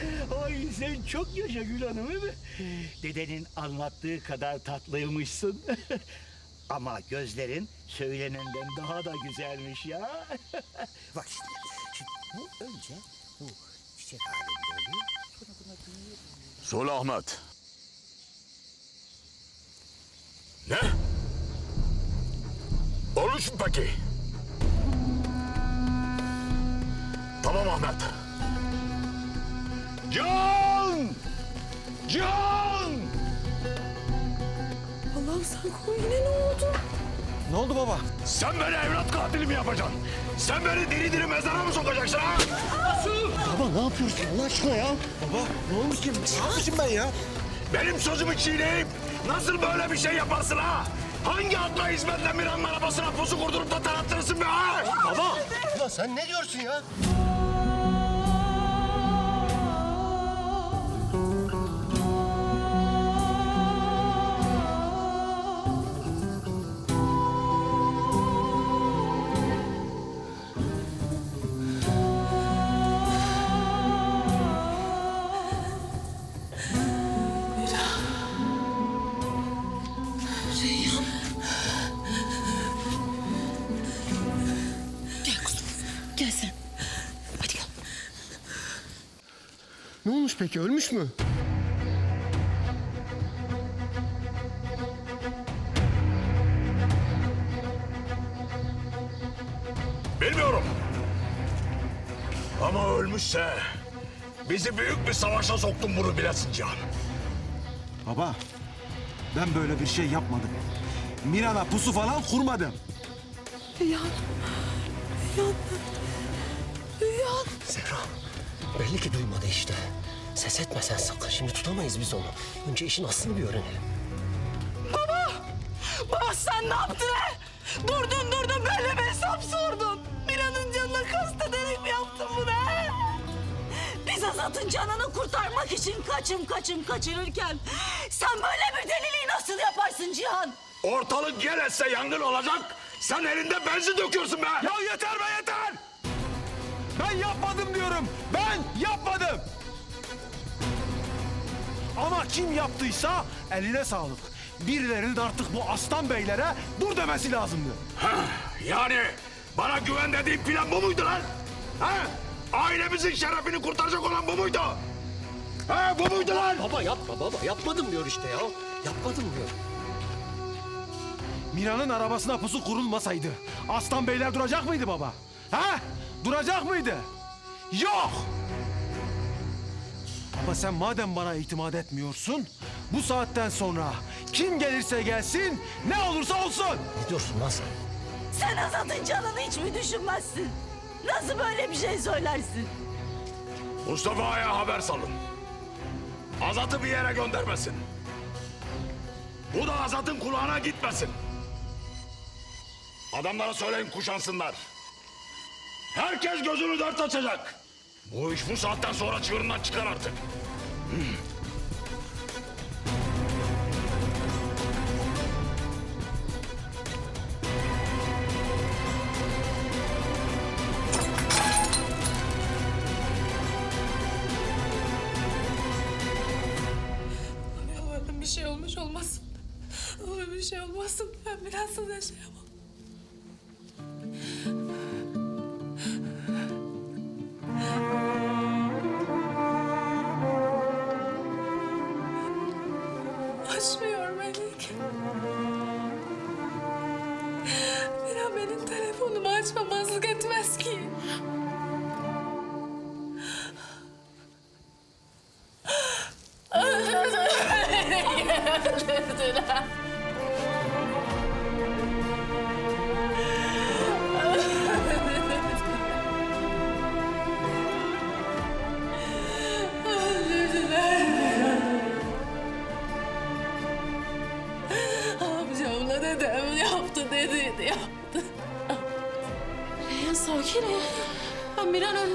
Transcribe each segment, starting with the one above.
Ay sen çok yaşa Gül Hanım değil mi? Dedenin anlattığı kadar tatlıymışsın. Ama gözlerin söylenenden daha da güzelmiş ya. Bak şimdi, şimdi bu önce bu çiçek halinde oluyor. Sonra buna büyüyor. Söyle Ahmet. Ne? Olmuş mu peki? Tamam Ahmet. Can! Can! Allah'ım sen koy yine ne oldu? Ne oldu baba? Sen beni evlat katili mi yapacaksın? Sen beni diri diri mezara mı sokacaksın ha? Baba ne yapıyorsun Allah aşkına ya? Baba ne olmuş ki? Ne yapmışım ben ya? Benim sözümü çiğneyip nasıl böyle bir şey yaparsın ha? Hangi akla hizmetle Miran'ın arabasına pusu kurdurup da tarattırırsın be ha? Baba! Ya sen ne diyorsun ya? Ne olmuş peki? Ölmüş mü? Bilmiyorum. Ama ölmüşse bizi büyük bir savaşa soktun bunu bilesin Cihan. Baba ben böyle bir şey yapmadım. Miran'a pusu falan kurmadım. Reyhan. Reyhan. Reyhan. Zehra, belli ki duymadı işte. Ses etme sen sakın. Şimdi tutamayız biz onu. Önce işin aslını bir öğrenelim. Baba sen ne yaptın he? Durdun durdun böyle bir hesap sordun. Miran'ın canına kastederek mi yaptın bunu he? Biz Azat'ın canını kurtarmak için kaçım kaçım kaçırırken... ...sen böyle bir deliliği nasıl yaparsın Cihan? Ortalık gel etse yangın olacak. Sen elinde benzin döküyorsun be. Ya yeter be yeter! Ben yapmadım diyorum. Ben yapmadım. Ama kim yaptıysa eline sağlık. Birilerinin artık bu aslan beylere dur demesi lazımdı. Yani bana güven dediğin plan bu muydu lan? Ha? Ailemizin şerefini kurtaracak olan bu muydu? Ha bu muydu lan? Baba yapma baba. Yapmadım diyor işte ya. Yapmadım diyor. Mira'nın arabasına pusu kurulmasaydı aslan beyler duracak mıydı baba? Ha? Duracak mıydı? Yok! Ama sen madem bana itimat etmiyorsun, bu saatten sonra kim gelirse gelsin, ne olursa olsun. Ne diyorsun lan sen? Sen Azat'ın canını hiç mi düşünmezsin? Nasıl böyle bir şey söylersin? Mustafa'ya haber salın. Azat'ı bir yere göndermesin. Bu da Azat'ın kulağına gitmesin. Adamlara söyleyin kuşansınlar. Herkes gözünü dört açacak. Bu iş bu saatten sonra çığırından çıkar artık. Umarım bir şey olmuş olmasın. Umarım bir şey olmasın. Ben birazsız yaşayamam. Açmıyor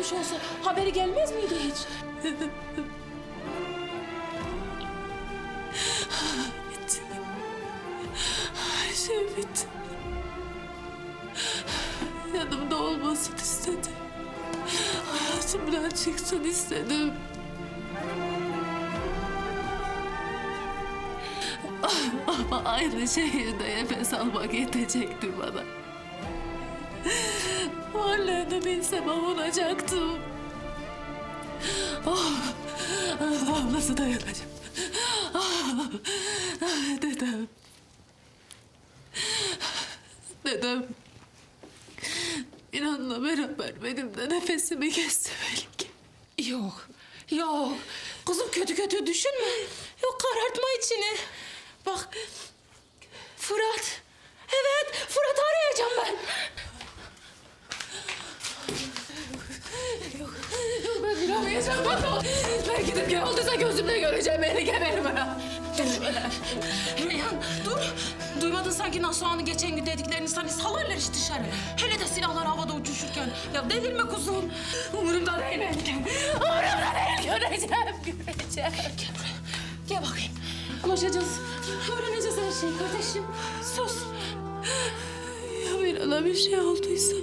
ölmüş olsa haberi gelmez miydi hiç? Bitti. Her şey bitti. Yanımda olmasını istedim. Hayatımdan çıksın istedim. Ama aynı şehirde nefes almak yetecekti bana. Varlığını bilsem avunacaktım. Oh, ablası da yanacağım. Ah, dedem. Dedem. İnanla beraber benim de nefesimi kesti belki. Yok, yok. Kızım kötü kötü düşünme. Yok karartma içini. Bak, Fırat. Evet, Fırat'ı arayacağım ben. Yok, yok ben bulamayacağım. Ben, ben gidip gel olduysa gözümle göreceğim. Beni geberim ha. Reyhan dur. Duymadın sanki Nasuhan'ı geçen gün dediklerini seni salarlar iş dışarı. Hele de silahlar havada uçuşurken. Ya delirme kuzum. Umurumda değil benim. Umurumda değil. Göreceğim, göreceğim. Gel buraya. Gel bakayım. Konuşacağız. Öğreneceğiz her şeyi kardeşim. Sus. Ya bir ana bir şey olduysa?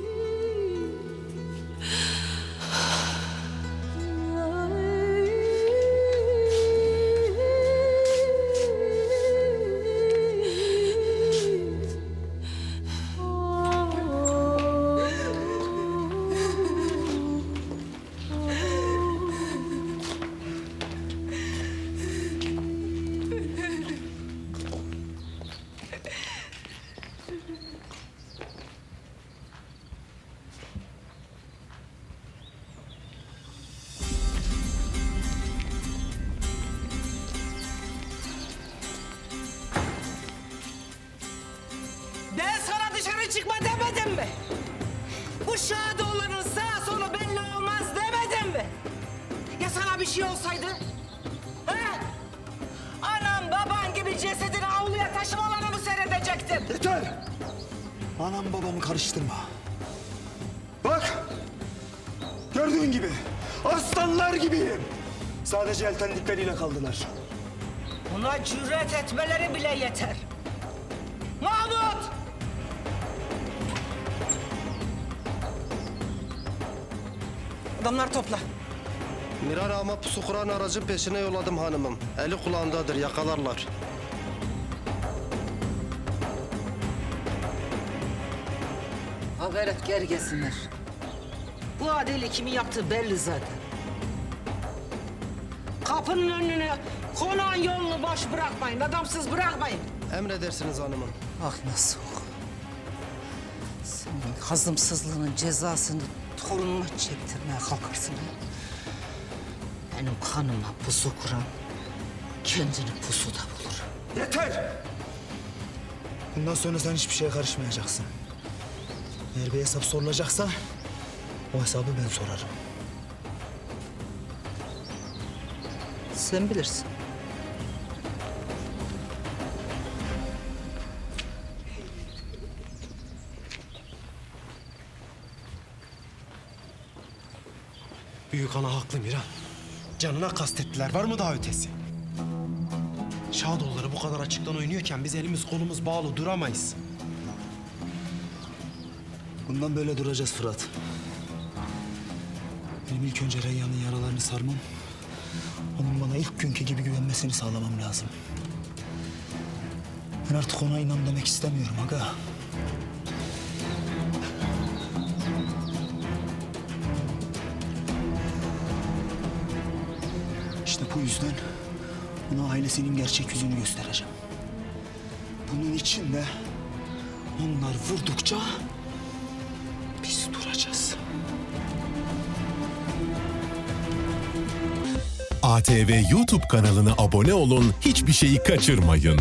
Demedim mi? Bu Şadoğlu'nun sağ solu belli olmaz demedim mi? Ya sana bir şey olsaydı? He? Anam baban gibi cesedini avluya taşımalarını mı seyredecektin? Yeter! Anam babamı karıştırma. Bak! Gördüğün gibi aslanlar gibiyim. Sadece eltendikleriyle kaldılar. Buna cüret etmeleri bile yeter. Mahmut! Adamlar topla. Mirar ama pusu kuran aracın peşine yolladım hanımım. Eli kulağındadır yakalarlar. Haber et geri gelsinler. Bu adeli kimi yaptığı belli zaten. Kapının önüne konağın yolunu boş bırakmayın. Adamsız bırakmayın. Emredersiniz hanımım. Ah nasıl Senin hazımsızlığının cezasını torunuma çektirmeye kalkarsın. ha? Benim kanıma pusu kuran kendini pusuda bulur. Yeter! Bundan sonra sen hiçbir şeye karışmayacaksın. Eğer bir hesap sorulacaksa o hesabı ben sorarım. Sen bilirsin. Büyük ana haklı Miran. Canına kastettiler. Var mı daha ötesi? Şadoğulları bu kadar açıktan oynuyorken biz elimiz kolumuz bağlı duramayız. Bundan böyle duracağız Fırat. Benim ilk önce Reyyan'ın yaralarını sarmam. Onun bana ilk günkü gibi güvenmesini sağlamam lazım. Ben artık ona inan demek istemiyorum aga. İşte bu yüzden ona ailesinin gerçek yüzünü göstereceğim. Bunun için de onlar vurdukça biz duracağız. ATV YouTube kanalına abone olun, hiçbir şeyi kaçırmayın.